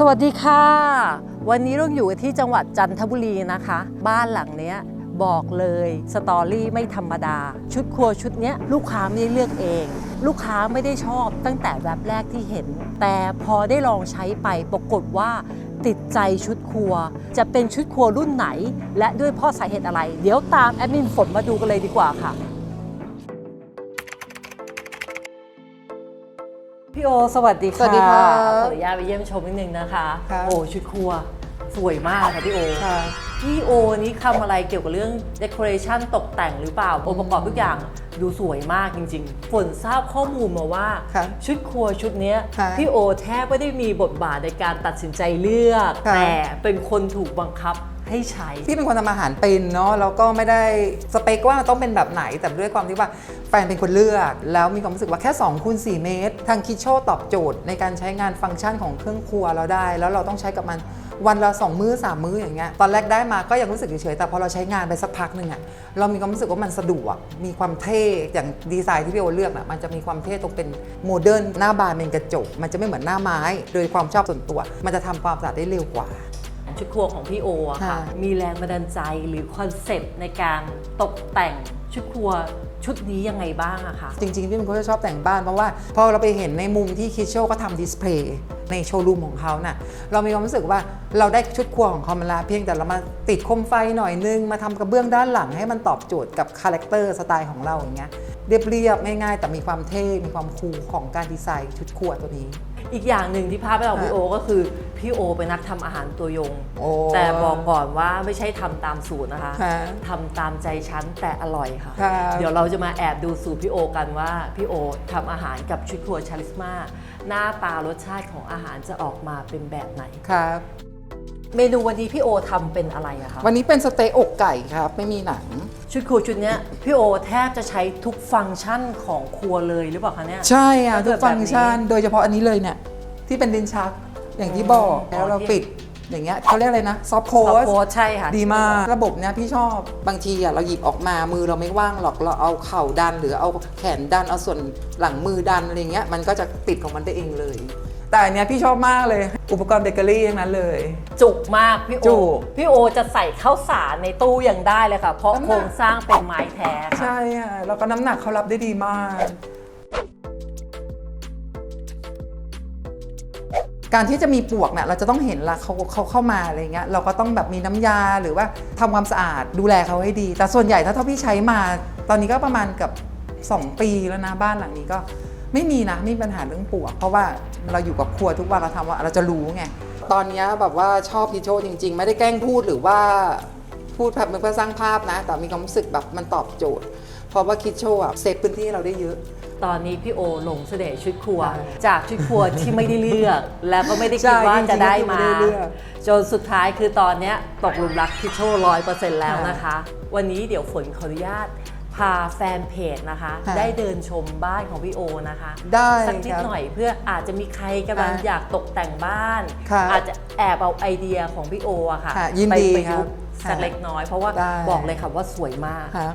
สวัสดีค่ะ วันนี้เราอยู่ที่จังหวัดจันทบุรีนะคะ บ้านหลังเนี้ยบอกเลยสตอรี่ไม่ธรรมดา ชุดครัวชุดเนี้ยลูกค้าไม่ได้เลือกเอง ลูกค้าไม่ได้ชอบตั้งแต่แวบแรกที่เห็น แต่พอได้ลองใช้ไปปรากฏว่าติดใจชุดครัว จะเป็นชุดครัวรุ่นไหน และด้วยเพ่อสาเหตุอะไร เดี๋ยวตามแอดมินฝนมาดูกันเลยดีกว่าค่ะ โอสวัสดีค่ะสวัสดีค่ะขออนุญาตไปเยี่ยมชมนิดนึงนะคะ ค่ะ โอ้ชุดครัวสวยมากค่ะพี่โอ ค่ะ พี่โอนี้ทำอะไรเกี่ยวกับเรื่อง decoration ตกแต่งหรือเปล่าองค์ประกอบทุกอย่างดูสวยมากจริงๆ ฝนทราบข้อมูลมาว่า ค่ะชุดครัวชุดเนี้ยค่ะพี่โอแทบไม่ได้มีบทบาทในการตัดสินใจเลือก ค่ะ แต่เป็นคนถูกบังคับ ให้ใช้ พี่เป็นคนทำอาหารเป็นเนาะแล้วก็ไม่ได้สเปคว่าต้องเป็นแบบไหนแต่ด้วยความที่ว่าแฟนเป็นคนเลือก แล้วมีความรู้สึกว่าแค่2คูณ4เมตร ทางคิโชตอบโจทย์ในการใช้งานฟังก์ชันของเครื่องครัวเราได้ แล้วเราต้องใช้กับมันวันละ2มื้อ3มื้ออย่างเงี้ยตอนแรกได้มาก็ยังรู้สึกเฉยๆแต่พอเราใช้งานไปสักพักหนึ่งอะเรามีความรู้สึกว่ามันสะดวกมีความเท่อย่างดีไซน์ที่พี่โอเลือกอะมันจะมีความเท่ตรงเป็นโมเดิร์นหน้าบานเป็นกระจก มันจะไม่เหมือนหน้าไม้ โดยความชอบส่วนตัว มันจะทำความสะอาดได้เร็วกว่า ชุดครัวของพี่โออะค่ะ ค่ะ มีแรงบันดาลใจหรือคอนเซปต์ในการตกแต่งชุดครัวชุดนี้ยังไงบ้างอะคะ จริงๆพี่เป็นคนที่ชอบแต่งบ้านเพราะว่าพอเราไปเห็นในมุมที่คิชโชก็ทำดิสเพลย์ในโชว์รูมของเขาน่ะเรามีความรู้สึกว่าเราได้ชุดครัวของเขามาแล้วเพียงแต่เรามาติดโคมไฟหน่อยนึง มาทำกระเบื้องด้านหลังให้มันตอบโจทย์กับคาแรคเตอร์สไตล์ของเราอย่างเงี้ยเรียบๆง่ายๆ แต่มีความเท่ มีความคูลของการดีไซน์ชุดครัวตัวนี้ อีกอย่างหนึ่งที่ภาพไปของค่ะพี่โอก็คือพี่โอเป็นนักทำอาหารตัวยงโอ้แต่บอกก่อนว่าไม่ใช่ทำตามสูตรนะคะค่ะทำตามใจฉันแต่อร่อยค่ะค่ะ เดี๋ยวเราจะมาแอบดูสูตรพี่โอกันว่าพี่โอทำอาหารกับชุดครัวชาลิสมาหน้าตารสชาติของอาหารจะออกมาเป็นแบบไหนครับ เมนูวันนี้พี่โอทำเป็นอะไรอะคะวันนี้เป็นสเต๊กอกไก่ครับ ไม่มีหนัง ชุดครัวชุดเนี้ยพี่โอแทบจะใช้ทุกฟังก์ชันของครัวเลยหรือเปล่าคะเนี่ย ใช่อะถ้าทุเกิกดฟังก์ชันแบบนี้โดยเฉพาะอันนี้เลยเนี่ย ที่เป็นดินชักอย่างที่บอกอ๋อแล้วเราที่ปิดอย่างเงี้ยเขาเรียกอะไรนะ ซอฟโคข้าวสโพดใช่ค่ะ ดีมากระบบเนี้ยพี่ชอบบางทีอะเราหยิบออกมามือเราไม่ว่างหรอกเราเอาเข่าดัน หรือเอาแขนดันเอาส่วนหลังมือดันอะไรเงี้ยมันก็จะติดของมันได้เองเลย แต่อันเนี้ยพี่ชอบมากเลย อุปกรณ์เบเกอรี่ทั้งนั้นเลย จุกมากพี่โอ จุก พี่โอจะใส่ข้าวสารในตู้ยังได้เลยค่ะ เพราะน้ำหนักโครงสร้างเป็นไม้แท้ค่ะ ใช่อะแล้วก็น้ำหนักเขารับได้ดีมาก การที่จะมีปลวกเนี่ยเราจะต้องเห็นละเขาเขาเข้ามาอะไรเงี้ยเราก็ต้องแบบมีน้ำยาหรือว่าทำความสะอาดดูแลเขาให้ดี แต่ส่วนใหญ่ถ้าเท่าพี่ใช้มา ตอนนี้ก็ประมาณเกับ 2 ปีแล้วนะบ้านหลังนี้ก็ ไม่มีนะไม่มีปัญหาเรื่องปลวก เพราะว่าเราอยู่กับครัวทุกวันเราทำว่าเราจะรู้ไงตอนเนี้ยแบบว่าชอบพีโชจริง ๆ ไม่ได้แกล้งพูดหรือว่าพูดแบบเพื่อสร้างภาพนะ แต่มีความรู้สึกแบบมันตอบโจทย์ เพราะว่าคิดโชว์อะเซฟพื้นที่ให้เราได้เยอะตอนนี้พี่โอหลงเสน่ห์ชุดครัวใช่จากชุดครัวที่ไม่ได้เลือก แล้วก็ไม่ได้คิดใช่ว่าจะได้จริงๆก็มาไม่ได้เลือกจนสุดท้ายคือตอนเนี้ยตกหลุมรักพี่โชร้อยเปอร์เซ็นต์แล้วนะคะ วันนี้เดี๋ยวฝนขออนุญาต พาแฟนเพจนะคะ ค่ะได้เดินชมบ้านของพี่โอนะคะได้สักนิดครับหน่อยเพื่ออาจจะมีใครกำลังค่ะอยากตกแต่งบ้าน ค่ะอาจจะแอบเอาไอเดียของพี่โออะค่ะค่ะยินไปดีประยุกต์ครับสักค่ะเล็กน้อยเพราะว่าได้ บอกเลยค่ะว่าสวยมากครับ